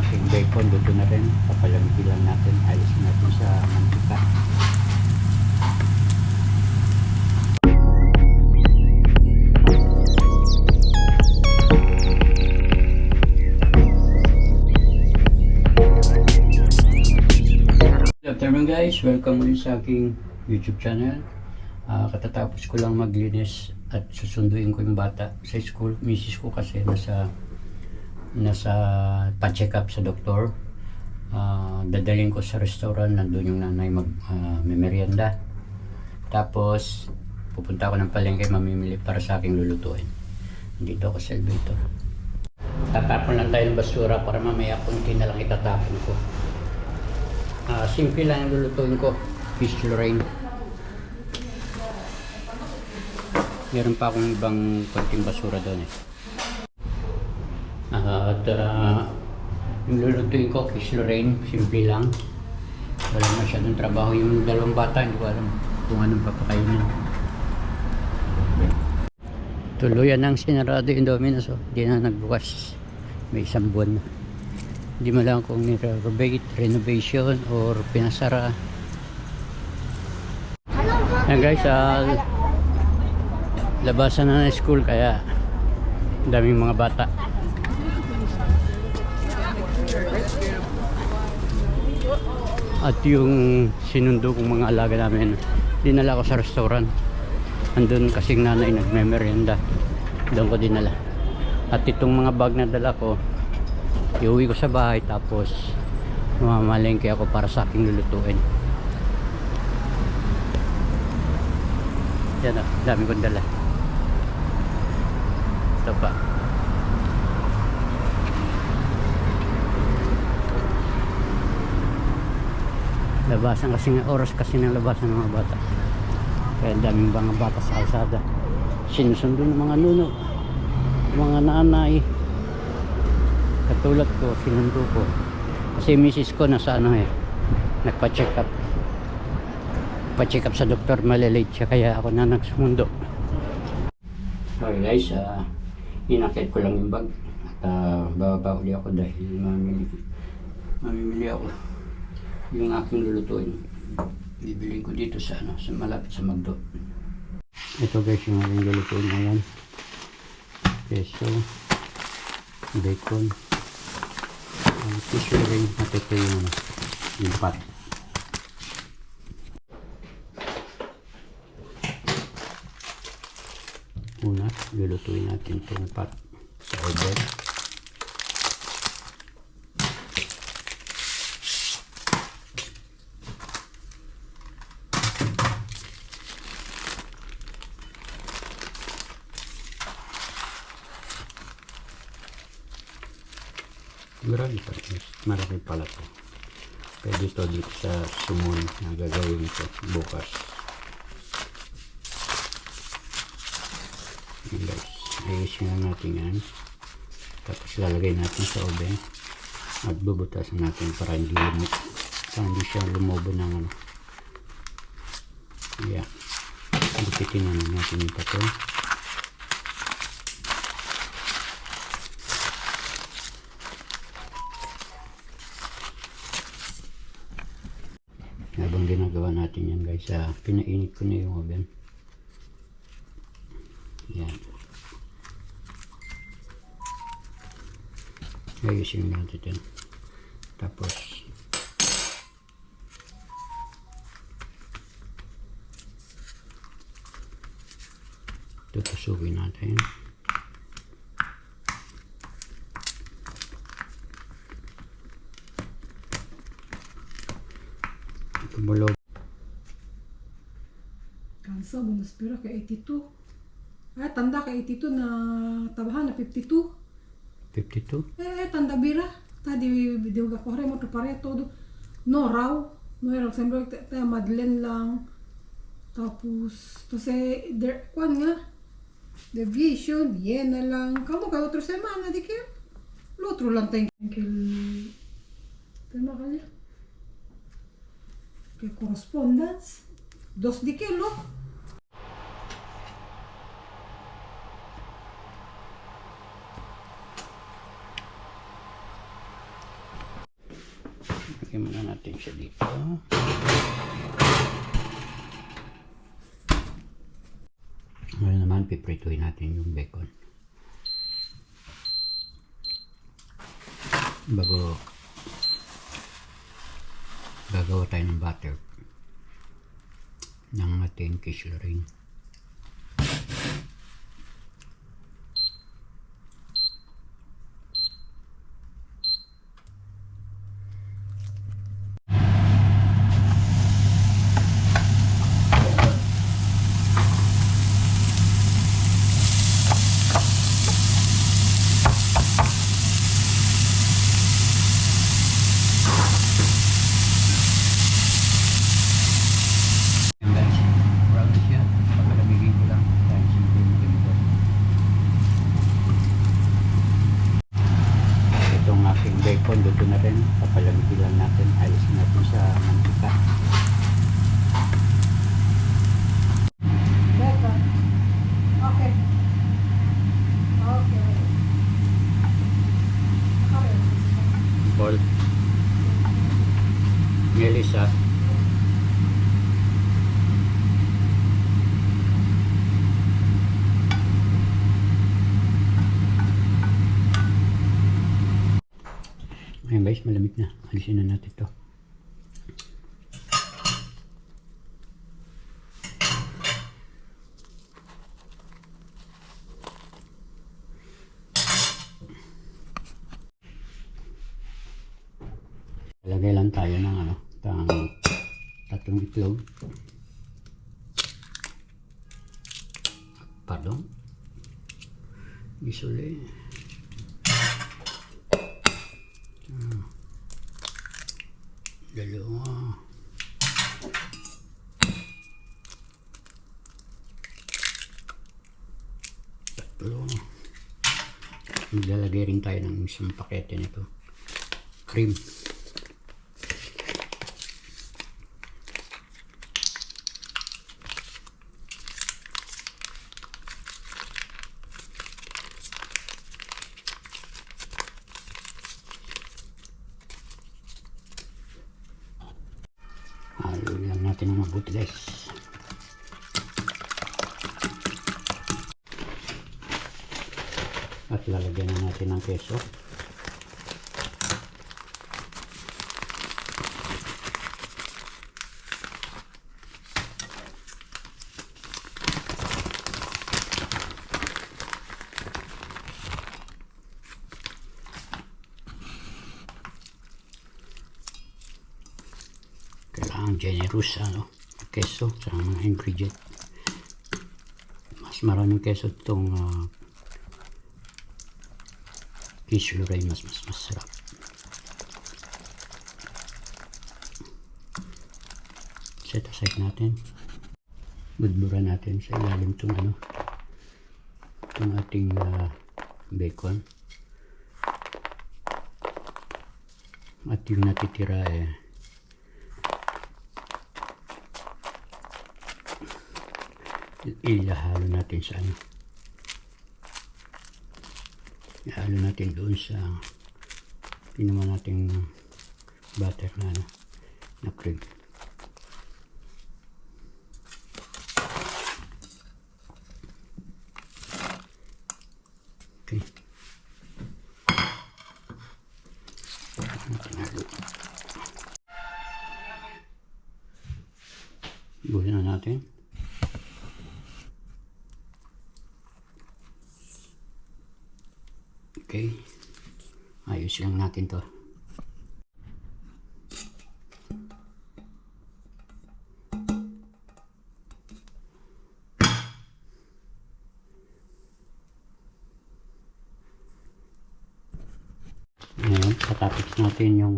aking bacon, luto na rin. Papalamigin lang natin. Alisin natin sa mantika. Good afternoon guys, welcome ulit sa aking YouTube channel. Ah, katatapos ko lang maglinis at susunduin ko yung bata sa school. Misis ko kasi nasa nasa pa-check up sa doktor. Ah, dadalhin ko sa restaurant, nandun yung nanay mag ah, may merienda. Tapos pupunta ako ng palengke mamimili para sa aking lulutuin. Dito ako sa elevator. Tatapon lang tayo ng basura para mamaya kunti na lang itatapon ko. Ah, simple lang yung lulutuin ko. Fish Lorraine. Meron pa akong ibang konting basura doon eh. Ah, at ah, yung lulutuin ko, fish Lorraine, simple lang. Wala masyadong trabaho yung dalawang bata, hindi ko alam kung anong papakainin. Tuluyan ang sinarado yung Domino's, oh. Hindi na nagbukas. May isang buwan na. Hindi mo lang kung ni-renovate, renovation, or pinasara. Yan guys, ah, labasan na ng school kaya daming mga bata. At yung sinundo kong mga alaga namin, dinala ko sa restaurant. Andun kasing nanay nagme-merienda. Doon ko dinala. At itong mga bag na dala ko, iuwi ko sa bahay tapos mamalengke ako para sa aking lulutuin. Yan o, dami kong dala. Ito pa. Labasan kasi ng oras kasi ng labasan ng mga bata. Kaya daming mga bata sa kalsada. Sinusundo ng mga nuno, mga nanay, katulad ko, sinundo ko. Kasi misis ko nasa ano eh, nagpa-check up. Pa-check up sa doktor, malilate siya kaya ako na nagsumundo. Okay guys, uh, inakit ko lang yung bag. At uh, bababa ako dahil mamili, mamimili ako yung aking lulutuin. Bibilin ko dito sa ano, sa malapit sa Magdo. Ito guys yung aking lulutuin ngayon. Peso, bacon, ang tissue ring at ito yung, ano, yung pat. Una, lulutuin natin itong pat sa oven. Marami pa. Marami pala to. Pwede ito dito sa sumon na gagawin ko bukas. Yan guys. Ayusin na natin yan. Tapos lalagay natin sa oven. At bubutasan natin para hindi lumit. Para hindi siya lumobo ng ano. Yeah. Lupitin na natin yung pato. habang ginagawa natin yan guys ah, pinainit ko na yung oven. Yan. Ayusin natin yan tapos tutusukin natin. Tumulo Kansa, bonus pera kay 82. Ay, tanda kay 82 na tabahan na 52. 52 Eh, eh, tanda bira. Tadi video ga kore mo pare todo. No raw. No era sembra tayo Madeleine lang. Tapos, to say, there, kwan nga. The vision, yan na lang. Kamu ka otro semana, di kaya? Lotro lang tayo. Kil... Tema kanya. Kay correspondence. Dos di kilo. Lagyan muna natin siya dito. Ngayon naman, piprituhin natin yung bacon. Bago gagawa tayo ng butter ng ating quiche Lorraine. Ayan guys, brown na siya. Papalamigin ko lang dahil simple yung ganito. Itong aking bacon, luto na rin. Papalamigin lang natin. Alisin natin sa mantika. Better. Okay. Okay. Okay. Paul. Melissa. Ayan guys, malamig na. Alisin na natin to. Lagay lang tayo ng ano, tang tatlong itlog. Pardon. Isuli. Ah. Dalawa. Tatlo. Maglalagay rin tayo ng isang pakete nito. Cream. Guys. At lalagyan na natin ng keso. kailangan generous ano keso sa mga ingredient. Mas maraming keso itong uh, quiche Lorraine mas mas masarap. Set aside natin. Budbura natin sa ilalim itong ano itong ating ah, bacon. At yung natitira eh ilahalo natin sa ano ihalo natin doon sa pinuman natin butter na ano na cream okay. Buhin na natin. Okay. Ayos lang natin to. Ngayon, patapos natin yung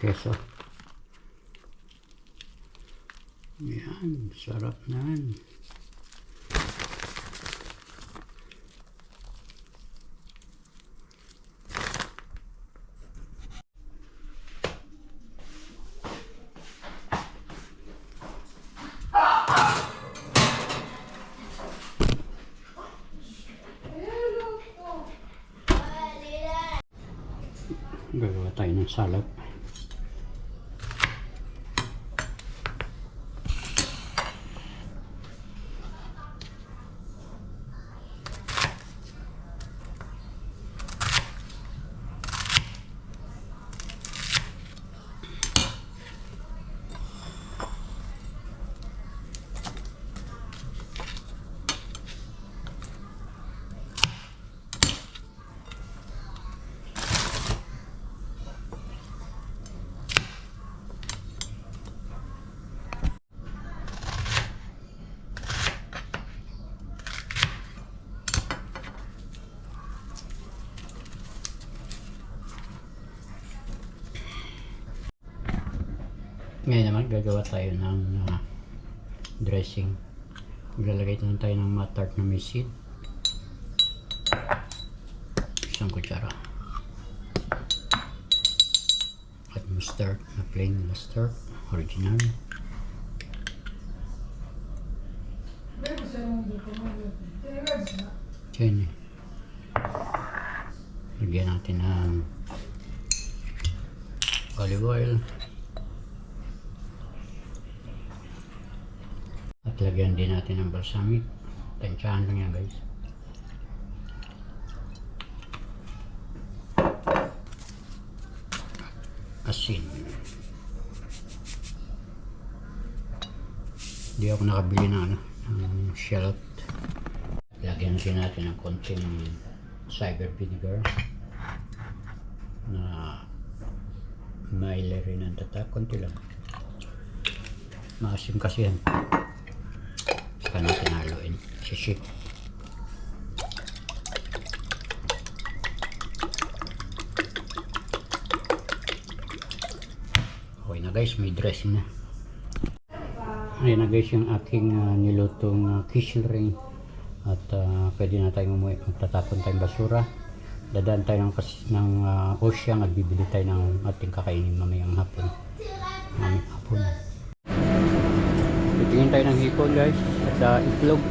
keso. Yan, sarap na. Gagawa tayo ng salad. Ngayon naman gagawa tayo ng ah, dressing. Maglalagay lang tayo ng matart na may seed. Isang kutsara. At mustard na plain mustard. Original. Yan eh. Lagyan natin ng olive oil. Lagyan din natin ng balsamic. Tansyahan lang yan guys. Asin. Hindi ako nakabili ng ano, ng shallot. Lagyan din natin ng konting cider vinegar na maile rin ang tatak. Konti lang. Maasim kasi yan. Saka natin haluin. Sisik. Okay na guys, may dressing na. Ayan na guys yung aking ah, nilutong uh, kitchen ring. At ah, pwede na tayong umuwi. Magtatapon tayong basura. Dadaan tayo ng, ng ah, ocean at bibili tayo ng ating kakainin mamayang hapon. Mamayang hapon. Titingin tayo ng hipon guys ah, itlog.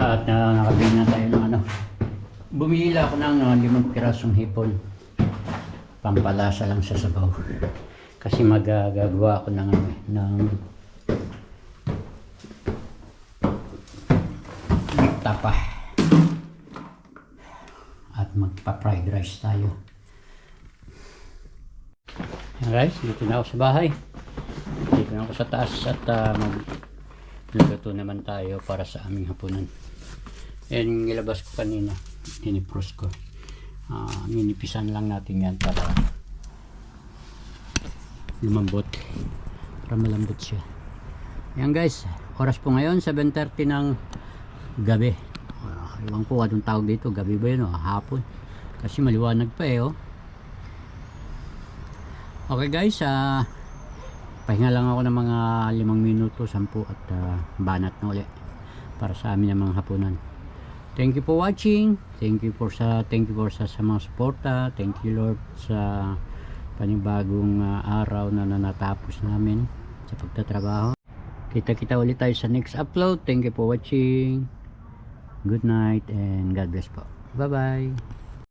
At uh, nakabili na tayo ng ano. Bumili ako ng uh, limang pirasong hipon. Pampalasa lang sa sabaw kasi magagawa ako ng, ano, eh, ng tapa. At magpa-fried rice tayo. Yan guys, dito na ako sa bahay. Dito na ako sa taas at uh, magluluto naman tayo para sa aming hapunan. Yan yung nilabas ko kanina. Inipros ko. Uh, ninipisan lang natin yan para lumambot. Para malambot siya. Yan guys, oras po ngayon, 7.30 ng gabi. Uh, iwan ko anong tawag dito, gabi ba yun o hapon. Kasi maliwanag pa eh oh. Okay guys, ah pahinga lang ako ng mga limang minuto, sampu at ah, banat na uli para sa amin ng mga hapunan. Thank you for watching. Thank you for sa thank you for sa, sa mga suporta. Thank you Lord sa panibagong ah, araw na nanatapos namin sa pagtatrabaho. Kita-kita ulit tayo sa next upload. Thank you for watching. Good night and God bless po. Bye-bye.